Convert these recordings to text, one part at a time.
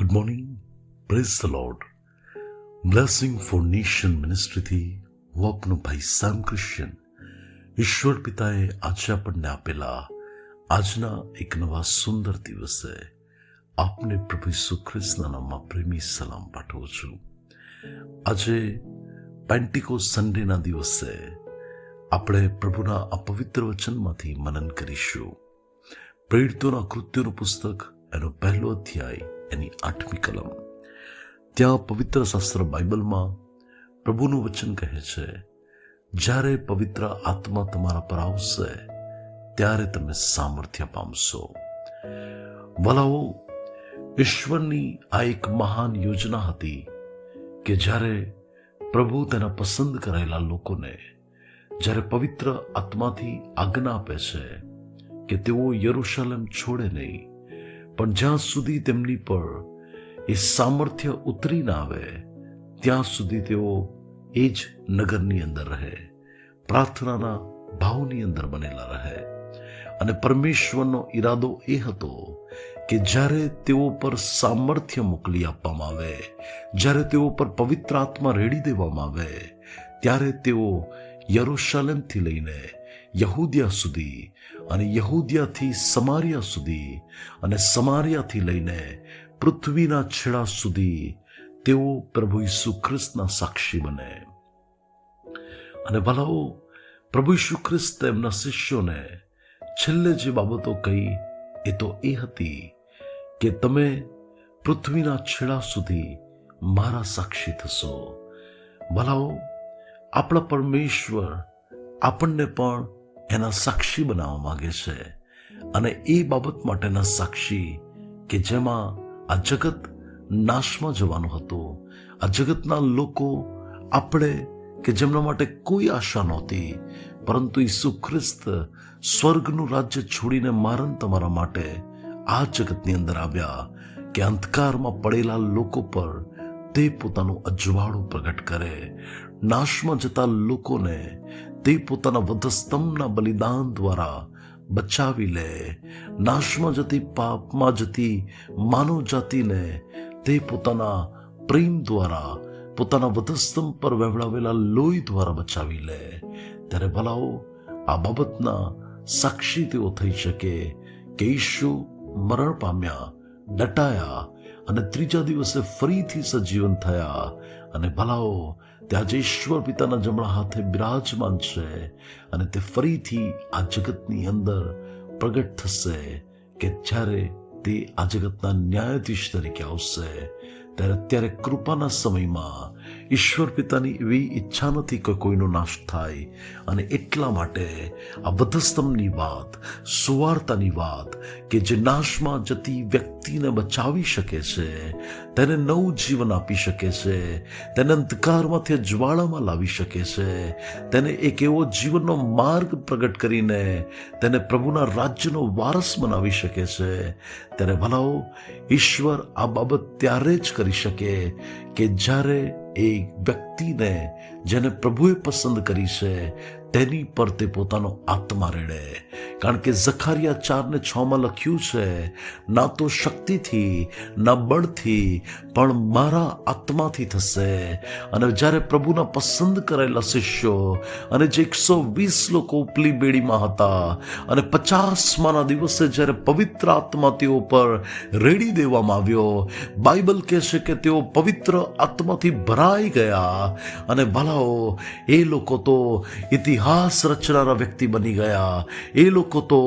Good morning praise the lord blessing for nation મિનિસ્ટ્રીથી હું આપનો ભાઈ સામ ક્રિશ્ચન ઈશ્વર પિતાએ આજે આપણને આપેલા આજના એક નવા સુંદર દિવસે આપને પ્રભુ ઈસુ ખ્રિસ્તના નામમાં પ્રેમી સલામ પાઠવું છું આજે પેન્ટિકો સન્ડેના દિવસે આપણે પ્રભુના અપવિત્ર વચનમાંથી મનન કરીશું પ્રેરિતોના કૃત્યોનું પુસ્તક એનો પહેલો અધ્યાય એની આઠમી કલમ. ત્યાં પવિત્ર શાસ્ત્ર બાઇબલમાં પ્રભુનું વચન કહે છે, જ્યારે પવિત્ર આત્મા તમારા પર આવશે, ત્યારે તમે સામર્થ્ય પામશો. વલાઓ, ઈશ્વરની આ એક મહાન યોજના હતી કે જ્યારે પ્રભુ તેના પસંદ કરાયેલા લોકોને, જ્યારે પવિત્ર આત્માથી આજ્ઞા આપે છે કે તેઓ યરુશલેમ છોડે નહીં પણ જ્યાં સુધી તેમની પર એ સામર્થ્ય ઉતરી ના આવે, ત્યાં સુધી તેઓ એ જ નગરની અંદર રહે, પ્રાર્થનાના ભાવની અંદર બનેલા રહે. અને પરમેશ્વરનો ઈરાદો એ હતો કે જ્યારે તેઓ પર સામર્થ્ય મોકલી આપવામાં આવે, જ્યારે તેઓ પર પવિત્ર આત્મા રેડી દેવામાં આવે, ત્યારે તેઓ યરુશલેમથી લઈને યહૂદિયા સુધી અને યહૂદિયાથી સમારિયા સુધી અને સમારિયાથી લઈને પૃથ્વીના છેડા સુધી તેઓ પ્રભુ ઈસુ ખ્રિસ્તના સાક્ષી બને. અને ભલાઓ, પ્રભુ ઈસુ ખ્રિસ્ત એમના શિષ્યોને છેલ્લે જે બાબતો કહી એ તો એ હતી કે તમે પૃથ્વીના છેડા સુધી મારા સાક્ષી થશો. ભલાઓ, આપણા પરમેશ્વર આપણને પણ એના સાક્ષી બનાવવા માગે છે. અને એ બાબત માટેના સાક્ષી કે જેમાં આ જગત નાશમાં જવાનું હતું. આ જગતના લોકો આપણે કે જેમના માટે કોઈ આશા નહોતી, પરંતુ ઈસુ ખ્રિસ્ત સ્વર્ગનું રાજ્ય છોડીને મારણ તમારા માટે આ જગતની અંદર આવ્યા કે અંધકારમાં પડેલા લોકો પર તે પોતાનું અજવાળું પ્રગટ કરે. નાશમાં જતા લોકોને તે પોતાના વધસ્તંભના બલિદાન દ્વારા બચાવી લે નાશમાં જતી, પાપમાં જતી માનવ જાતિને તે પોતાના પ્રેમ દ્વારા, પોતાના વધસ્તંભ પર વહેવડાવેલા લોહી દ્વારા બચાવી લે ત્યારે ભલાઓ, આ બાબતના સાક્ષી તેઓ થઈ શકે કે ઈશુ મરણ પામ્યા ડટાયા અને ત્રીજા દિવસે ફરીથી સજીવન થયા અને ભલાઓ તે આજે ઈશ્વર પિતાના જમણા હાથે બિરાજમાન છે અને તે ફરીથી આ જગતની અંદર પ્રગટ થશે કે જ્યારે તે આ જગતના ન્યાયાધીશ તરીકે આવશે, ત્યારે અત્યારે કૃપાના સમયમાં ઈશ્વર પિતાની એવી ઈચ્છા નથી કે કોઈનો નાશ થાય. અને એટલા માટે આ વધસ્તંભની વાત, સુવાર્તાની વાત, કે જે નાશમાં જતી વ્યક્તિને બચાવી શકે છે, તેને નવું જીવન આપી શકે છે, તેને અંધકારમાંથી જ્વાળામાં લાવી શકે છે, તેને એક એવો જીવનનો માર્ગ પ્રગટ કરીને તેને પ્રભુના રાજ્યનો વારસ બનાવી શકે છે. ત્યારે ભલાઓ, ઈશ્વર આ બાબત ત્યારે જ કરી શકે કે જ્યારે એ વ્યક્તિને જેને પ્રભુએ પસંદ કરી છે તેની પર તે પોતાનો આત્મા રેડે. કારણ કે ઝખારિયા ચારને છ માં લખ્યું છે, ના તો શક્તિથી, ના બળથી, પણ મારા આત્માથી થશે. અને જ્યારે પ્રભુના પસંદ કરેલા શિષ્યો અને જે એકસો વીસ લોકો ઉપલી બેડીમાં હતા અને પચાસમાના દિવસે જ્યારે પવિત્ર આત્મા તેઓ પર રેડી દેવામાં આવ્યો, બાઇબલ કહે છે કે તેઓ પવિત્ર આત્માથી ભરાઈ ગયા. અને ભલાઓ એ લોકો તો ઇતિહાસ રચનારા વ્યક્તિ બની ગયા એ લોકો તો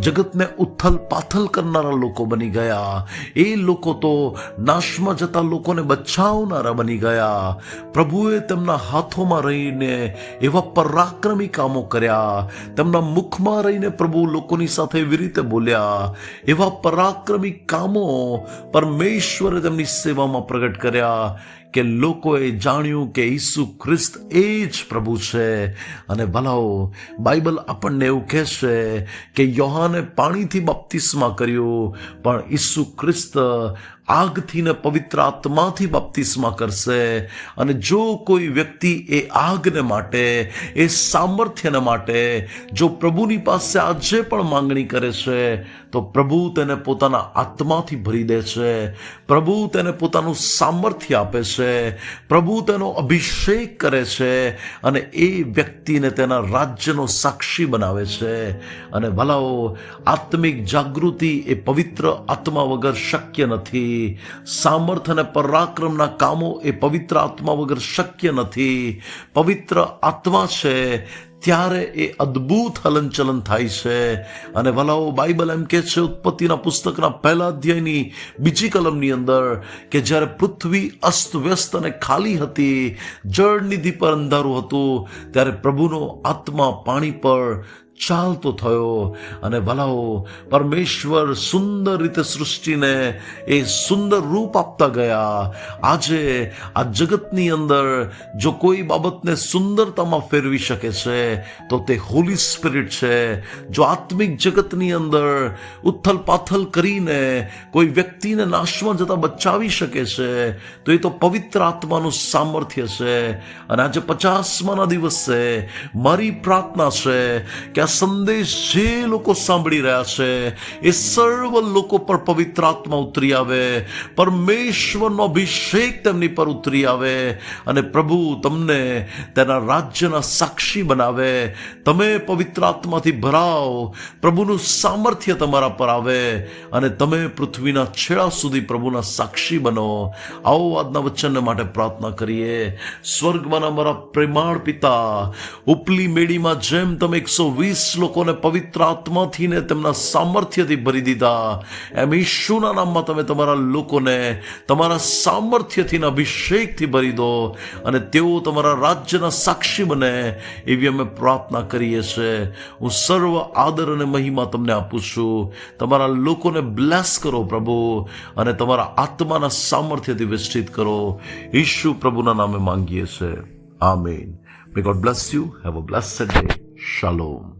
જગતને ઉથલ પાથલ કરનારા લોકો બની ગયા એ લોકો તો નાશમાં જતા લોકોને બચાવનારા બની ગયા પ્રભુએ તેમના હાથોમાં રહીને એવા પરાક્રમી કામો કર્યા તેમના મુખમાં રહીને પ્રભુ લોકોની સાથે એવી રીતે બોલ્યા એવા પરાક્રમી કામો પરમેશ્વરે તેમની સેવામાં પ્રગટ કર્યા કે લોકોએ જાણ્યું કે ઈસુ ખ્રિસ્ત એ જ પ્રભુ છે. અને ભલાઓ, બાઇબલ આપણને એવું કહેશે કે યોહાને પાણીથી બપ્તિસ્મા કર્યું, પણ ઈસુ ખ્રિસ્ત આગથી ને પવિત્ર આત્માથી બપ્તિસ્મા કરશે અને જો કોઈ વ્યક્તિ એ આગને માટે, એ સામર્થ્યને માટે, જો પ્રભુની પાસે આજે પણ માંગણી કરે છે, તો પ્રભુ તેને પોતાના આત્માથી ભરી દે છે. પ્રભુ તેને પોતાનું સામર્થ્ય આપે છે. પ્રભુ તેનો અભિષેક કરે છે અને એ વ્યક્તિને તેના રાજ્યનો સાક્ષી બનાવે છે. અને ભલાઓ, આત્મિક જાગૃતિ એ પવિત્ર આત્મા વગર શક્ય નથી. સામર્થ્ય અને પરાક્રમના કામો એ પવિત્ર આત્મા વગર શક્ય નથી. પવિત્ર આત્મા છે, ત્યારે એ અદ્ભુત હલનચલન થાય છે. અને વલાઓ, બાઇબલ એમ કે છે, ઉત્પત્તિના પુસ્તકના પહેલા અધ્યાયની બીજી કલમની અંદર કે જ્યારે પૃથ્વી અસ્તવ્યસ્ત અને ખાલી હતી જળનિધિ પર અંધારું હતું, ત્યારે પ્રભુનો આત્મા પાણી પર ચાલતો થયો અને ભલાઓ પરમેશ્વર સુંદર રીતે સૃષ્ટિને એ સુંદર રૂપ આપતા ગયા. આજે આ જગતની અંદર જો કોઈ બાબતને સુંદરતામાં ફેરવી શકે છે, તો તે હોલી સ્પિરિટ છે. જો આત્મિક જગતની અંદર ઉથલ પાથલ કરીને કોઈ વ્યક્તિને નાશમાં જતા બચાવી શકે છે, તો એ તો પવિત્ર આત્માનું સામર્થ્ય છે. અને આજે પચાસમાના દિવસે મારી પ્રાર્થના છે કે સંદેશ જે લોકો સાંભળી રહ્યા છે, એ સર્વ લોકો પર પવિત્ર આત્મા ઉતરી આવે, પરમેશ્વરનો અભિષેક તેમની પર ઉતરી આવે અને પ્રભુ તમને તેના રાજ્યના સાક્ષી બનાવે. તમે પવિત્ર આત્માથી ભરાવ, પ્રભુનું સામર્થ્ય તમારા પર આવે અને તમે પૃથ્વીના છેડા સુધી પ્રભુના સાક્ષી બનો. આવો આજના વચનને માટે પ્રાર્થના કરીએ. સ્વર્ગમાંના મારા પ્રેમાળ પિતા, ઉપલી મેળીમાં જેમ તમે એકસો વીસ લોકોને પવિત્ર આત્માથી ને તેમના સામર્થ્યથી ભરી દીધા. એમ ઈશુના નામમાં તમે તમારા લોકોને તમારા સામર્થ્યથી અભિષેકથી ભરી દો અને તેઓ તમારા રાજ્યના સાક્ષી બને એવી અમે પ્રાર્થના કરીએ છીએ. હું સર્વ આદર અને મહિમા તમને આપું છું. તમારા લોકોને બ્લેસ કરો પ્રભુ અને તમારા આત્માના સામર્થ્યથી વિસ્તૃત કરો. ઈશુ પ્રભુના નામે માંગીએ છીએ. Amen. May God bless you have a blessed day શાલોમ